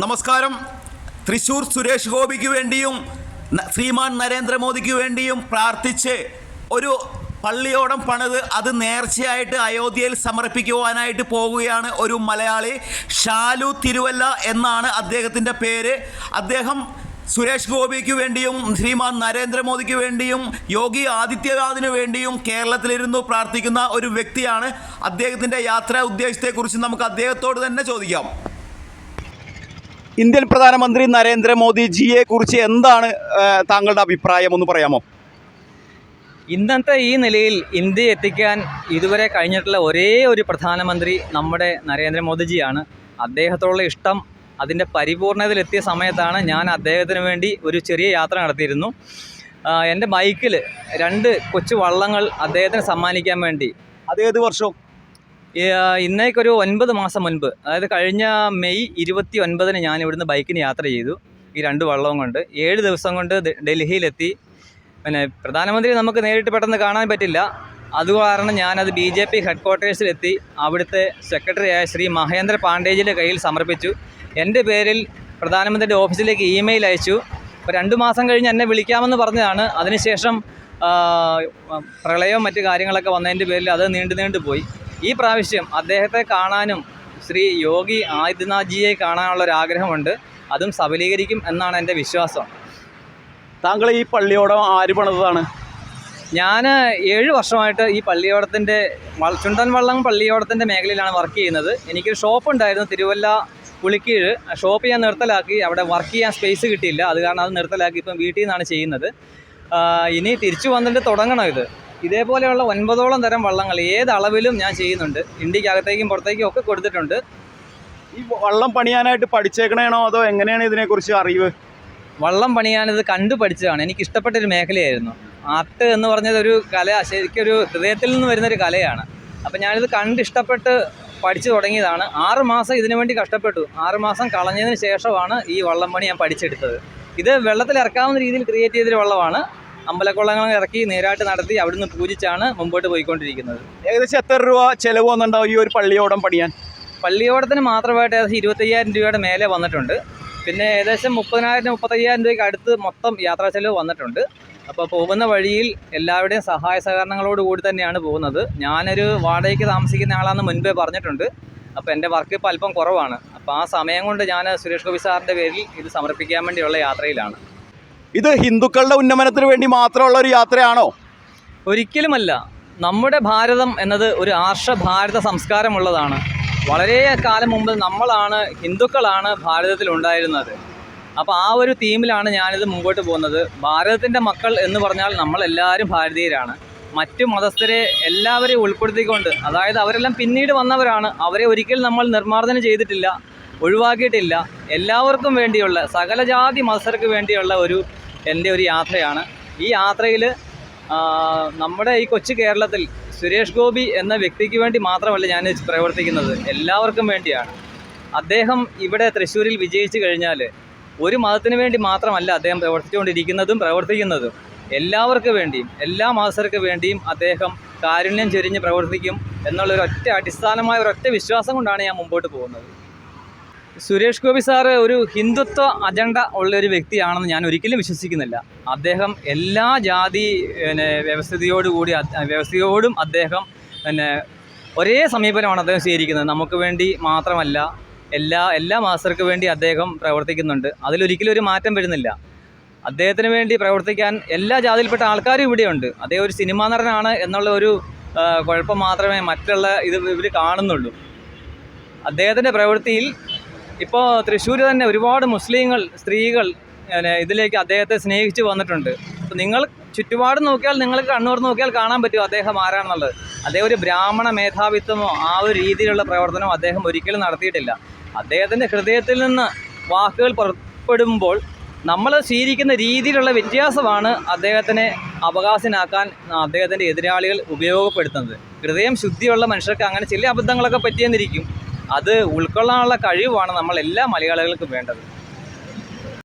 നമസ്കാരം. തൃശൂർ സുരേഷ് ഗോപിക്ക് വേണ്ടിയും ശ്രീമാൻ നരേന്ദ്രമോദിക്ക് വേണ്ടിയും പ്രാർത്ഥിച്ച് ഒരു പള്ളിയോടം പണിത് അത് നേർച്ചയായിട്ട് അയോധ്യയിൽ സമർപ്പിക്കുവാനായിട്ട് പോവുകയാണ് ഒരു മലയാളി ഷാലു തിരുവല്ല എന്നാണ് അദ്ദേഹത്തിന്റെ പേര്. അദ്ദേഹം സുരേഷ് ഗോപിക്ക് വേണ്ടിയും ശ്രീമാൻ നരേന്ദ്രമോദിക്ക് വേണ്ടിയും യോഗി ആദിത്യനാഥിന് വേണ്ടിയും കേരളത്തിലിരുന്നു പ്രാർത്ഥിക്കുന്ന ഒരു വ്യക്തിയാണ്. അദ്ദേഹത്തിന്റെ യാത്രാ ഉദ്ദേശത്തെക്കുറിച്ച് നമുക്ക് അദ്ദേഹത്തോട് തന്നെ ചോദിക്കാം. ഇന്ത്യൻ പ്രധാനമന്ത്രി നരേന്ദ്രമോദിജിയെ കുറിച്ച് എന്താണ് താങ്കളുടെ അഭിപ്രായം ഒന്ന് പറയാമോ? ഇന്നത്തെ ഈ നിലയിൽ ഇന്ത്യ എത്തിക്കാൻ ഇതുവരെ കഴിഞ്ഞിട്ടുള്ള ഒരേ ഒരു പ്രധാനമന്ത്രി നമ്മുടെ നരേന്ദ്രമോദിജിയാണ്. അദ്ദേഹത്തോടുള്ള ഇഷ്ടം അതിന്റെ പരിപൂർണതയിലെത്തിയ സമയത്താണ് ഞാൻ അദ്ദേഹത്തിന് വേണ്ടി ഒരു ചെറിയ യാത്ര നടത്തിയിരുന്നു. എന്റെ ബൈക്കിൽ രണ്ട് കൊച്ചു വള്ളങ്ങൾ അദ്ദേഹത്തിന് സമ്മാനിക്കാൻ വേണ്ടി. അതേത് വർഷവും ഇന്നേക്കൊരു ഒൻപത് മാസം മുൻപ് അതായത് കഴിഞ്ഞ മെയ് ഇരുപത്തി ഒൻപതിന് ഞാൻ ഇവിടുന്ന് ബൈക്കിന് യാത്ര ചെയ്തു ഈ രണ്ട് വള്ളവും കൊണ്ട്. ഏഴ് ദിവസം കൊണ്ട് ഡൽഹിയിലെത്തി. പിന്നെ പ്രധാനമന്ത്രി നമുക്ക് നേരിട്ട് പെട്ടെന്ന് കാണാൻ പറ്റില്ല. അത് കാരണം ഞാനത് ബി ജെ പി ഹെഡ് ക്വാർട്ടേഴ്സിലെത്തി അവിടുത്തെ സെക്രട്ടറിയായ ശ്രീ മഹേന്ദ്ര പാണ്ഡേജിന്റെ കയ്യിൽ സമർപ്പിച്ചു. എന്റെ പേരിൽ പ്രധാനമന്ത്രിയുടെ ഓഫീസിലേക്ക് ഇമെയിൽ അയച്ചു. അപ്പോൾ രണ്ട് മാസം കഴിഞ്ഞ് എന്നെ വിളിക്കാമെന്ന് പറഞ്ഞതാണ്. അതിനുശേഷം പ്രളയവും മറ്റു കാര്യങ്ങളൊക്കെ വന്നതിന്റെ പേരിൽ അത് നീണ്ടു നീണ്ടു പോയി. ഈ പ്രാവശ്യം അദ്ദേഹത്തെ കാണാനും ശ്രീ യോഗി ആദിത്യനാഥ്ജിയെ കാണാനുള്ള ഒരു ആഗ്രഹമുണ്ട് അതും സബലീകരിക്കും എന്നാണ് എന്റെ വിശ്വാസം. താങ്കൾ ഈ പള്ളിയോടം ആര് പണിതാണ് ഞാൻ ഏഴ് വർഷമായിട്ട് ഈ പള്ളിയോടത്തിന്റെ ചുണ്ടൻ വള്ളം പള്ളിയോടത്തിന്റെ മേഖലയിലാണ് വർക്ക് ചെയ്യുന്നത്. എനിക്കൊരു ഷോപ്പ് ഉണ്ടായിരുന്നു തിരുവല്ല പുളിക്കീഴ്. ഷോപ്പ് ഞാൻ നിർത്തലാക്കി. അവിടെ വർക്ക് ചെയ്യാൻ സ്പേസ് കിട്ടിയില്ല. അത് കാരണം അത് നിർത്തലാക്കി ഇപ്പം വീട്ടിൽ നിന്നാണ് ചെയ്യുന്നത്. ഇനി തിരിച്ചു വന്നിട്ട് തുടങ്ങണം ഇത്. ഇതേപോലെയുള്ള ഒൻപതോളം തരം വള്ളങ്ങൾ ഏത് അളവിലും ഞാൻ ചെയ്യുന്നുണ്ട്. ഇന്ത്യക്കകത്തേക്കും പുറത്തേക്കും ഒക്കെ കൊടുത്തിട്ടുണ്ട്. ഈ വള്ളം പണിയാനായിട്ട് പഠിച്ചേക്കണേണോ അതോ എങ്ങനെയാണ് ഇതിനെക്കുറിച്ച് അറിവ്? വള്ളം പണിയാനത് കണ്ടു പഠിച്ചതാണ്. എനിക്ക് ഇഷ്ടപ്പെട്ടൊരു മേഖലയായിരുന്നു. ആർട്ട് എന്ന് പറഞ്ഞത് ഒരു കല ശരിക്കൊരു ഹൃദയത്തിൽ നിന്ന് വരുന്നൊരു കലയാണ്. അപ്പം ഞാനിത് കണ്ട് ഇഷ്ടപ്പെട്ട് പഠിച്ചു തുടങ്ങിയതാണ്. ആറ് മാസം ഇതിനു വേണ്ടി കഷ്ടപ്പെട്ടു. ആറ് മാസം കളഞ്ഞതിന് ശേഷമാണ് ഈ വള്ളം പണി ഞാൻ പഠിച്ചെടുത്തത്. ഇത് വെള്ളത്തിൽ ഇറക്കാവുന്ന രീതിയിൽ ക്രിയേറ്റ് ചെയ്തൊരു വള്ളമാണ്. അമ്പലക്കുളങ്ങൾ ഇറക്കി നേരായിട്ട് നടത്തി അവിടുന്ന് പൂജിച്ചാണ് മുമ്പോട്ട് പോയിക്കൊണ്ടിരിക്കുന്നത്. ഏകദേശം എത്ര രൂപ ചെലവ് വന്നിട്ടുണ്ടാവും ഈ ഒരു പള്ളിയോടം പണിയാൻ? പള്ളിയോടത്തിന് മാത്രമായിട്ട് ഏകദേശം ഇരുപത്തയ്യായിരം രൂപയുടെ മേലെ വന്നിട്ടുണ്ട്. പിന്നെ ഏകദേശം മുപ്പതിനായിരം മുപ്പത്തയ്യായിരം രൂപയ്ക്ക് അടുത്ത് മൊത്തം യാത്രാ ചെലവ് വന്നിട്ടുണ്ട്. അപ്പോൾ പോകുന്ന വഴിയിൽ എല്ലാവരുടെയും സഹായ സഹകരണങ്ങളോട് കൂടി തന്നെയാണ് പോകുന്നത്. ഞാനൊരു വാടകയ്ക്ക് താമസിക്കുന്ന ആളാണെന്ന് മുൻപേ പറഞ്ഞിട്ടുണ്ട്. അപ്പോൾ എന്റെ വർക്ക് ഇപ്പോൾ അല്പം കുറവാണ്. അപ്പോൾ ആ സമയം കൊണ്ട് ഞാൻ സുരേഷ് ഗോപി സാറിന്റെ പേരിൽ ഇത് സമർപ്പിക്കാൻ വേണ്ടിയുള്ള യാത്രയിലാണ്. ഇത് ഹിന്ദുക്കളുടെ ഉന്നമനത്തിന് വേണ്ടി മാത്രമുള്ള ഒരു യാത്രയാണോ? ഒരിക്കലുമല്ല. നമ്മുടെ ഭാരതം എന്നത് ഒരു ആർഷ ഭാരത സംസ്കാരമുള്ളതാണ്. വളരെ കാലം മുമ്പ് നമ്മളാണ് ഹിന്ദുക്കളാണ് ഭാരതത്തിൽ ഉണ്ടായിരുന്നത്. അപ്പോൾ ആ ഒരു തീമിലാണ് ഞാനിത് മുമ്പോട്ട് പോകുന്നത്. ഭാരതത്തിന്റെ മക്കൾ എന്ന് പറഞ്ഞാൽ നമ്മളെല്ലാവരും ഭാരതീയരാണ്. മറ്റു മതസ്ഥരെ എല്ലാവരെയും ഉൾപ്പെടുത്തിക്കൊണ്ട് അതായത് അവരെല്ലാം പിന്നീട് വന്നവരാണ്. അവരെ ഒരിക്കലും നമ്മൾ നിർമ്മാർജനം ചെയ്തിട്ടില്ല ഒഴിവാക്കിയിട്ടില്ല. എല്ലാവർക്കും വേണ്ടിയുള്ള സകല ജാതി മതസ്ഥർക്ക് വേണ്ടിയുള്ള ഒരു എന്റെ ഒരു യാത്രയാണ്. ഈ യാത്രയിൽ നമ്മുടെ ഈ കൊച്ചു കേരളത്തിൽ സുരേഷ് ഗോപി എന്ന വ്യക്തിക്ക് വേണ്ടി മാത്രമല്ല ഞാൻ പ്രവർത്തിക്കുന്നത്. എല്ലാവർക്കും വേണ്ടിയാണ്. അദ്ദേഹം ഇവിടെ തൃശ്ശൂരിൽ വിജയിച്ചു കഴിഞ്ഞാൽ ഒരു മതത്തിന് വേണ്ടി മാത്രമല്ല അദ്ദേഹം പ്രവർത്തിച്ചുകൊണ്ടിരിക്കുന്നതും പ്രവർത്തിക്കുന്നതും. എല്ലാവർക്കും വേണ്ടിയും എല്ലാ മതസ്ഥർക്ക് വേണ്ടിയും അദ്ദേഹം കാരുണ്യം ചൊരിഞ്ഞ് പ്രവർത്തിക്കും എന്നുള്ളൊരു ഒറ്റ അടിസ്ഥാനമായ ഒരൊറ്റ വിശ്വാസം കൊണ്ടാണ് ഞാൻ മുമ്പോട്ട് പോകുന്നത്. സുരേഷ് ഗോപി സാറ് ഒരു ഹിന്ദുത്വ അജണ്ട ഉള്ള ഒരു വ്യക്തിയാണെന്ന് ഞാൻ ഒരിക്കലും വിശ്വസിക്കുന്നില്ല. അദ്ദേഹം എല്ലാ ജാതി പിന്നെ വ്യവസ്ഥിതിയോടുകൂടി വ്യവസ്ഥയോടും അദ്ദേഹം പിന്നെ ഒരേ സമീപനമാണ് അദ്ദേഹം സ്വീകരിക്കുന്നത്. നമുക്ക് വേണ്ടി മാത്രമല്ല എല്ലാ എല്ലാ മാസ്റ്റർക്ക് വേണ്ടി അദ്ദേഹം പ്രവർത്തിക്കുന്നുണ്ട്. അതിലൊരിക്കലും ഒരു മാറ്റം വരുന്നില്ല. അദ്ദേഹത്തിന് വേണ്ടി പ്രവർത്തിക്കാൻ എല്ലാ ജാതിയിൽപ്പെട്ട ആൾക്കാരും ഇവിടെയുണ്ട്. അദ്ദേഹം ഒരു സിനിമാ നടനാണ് എന്നുള്ള ഒരു കുഴപ്പം മാത്രമേ മറ്റുള്ള ഇത് ഇവർ കാണുന്നുള്ളൂ. അദ്ദേഹത്തിന്റെ പ്രവൃത്തിയിൽ ഇപ്പോൾ തൃശ്ശൂർ തന്നെ ഒരുപാട് മുസ്ലിങ്ങൾ സ്ത്രീകൾ ഇതിലേക്ക് അദ്ദേഹത്തെ സ്നേഹിച്ച് വന്നിട്ടുണ്ട്. അപ്പോൾ നിങ്ങൾ ചുറ്റുപാട് നോക്കിയാൽ നിങ്ങൾക്ക് കണ്ണൂർ നോക്കിയാൽ കാണാൻ പറ്റും അദ്ദേഹം ആരാണെന്നുള്ളത്. അദ്ദേഹം ഒരു ബ്രാഹ്മണ മേധാവിത്വമോ ആ ഒരു രീതിയിലുള്ള പ്രവർത്തനമോ അദ്ദേഹം ഒരിക്കലും നടത്തിയിട്ടില്ല. അദ്ദേഹത്തിന്റെ ഹൃദയത്തിൽ നിന്ന് വാക്കുകൾ പുറപ്പെടുമ്പോൾ നമ്മൾ സ്വീകരിക്കുന്ന രീതിയിലുള്ള വ്യത്യാസമാണ് അദ്ദേഹത്തിനെ അവകാശനാക്കാൻ അദ്ദേഹത്തിന്റെ എതിരാളികൾ ഉപയോഗപ്പെടുത്തുന്നത്. ഹൃദയം ശുദ്ധിയുള്ള മനുഷ്യർക്ക് അങ്ങനെ ചില അബദ്ധങ്ങളൊക്കെ പറ്റിയെന്നിരിക്കും. അത് ഉൾക്കൊള്ളാനുള്ള കഴിവാണ് നമ്മൾ എല്ലാ മലയാളികൾക്കും വേണ്ടത്.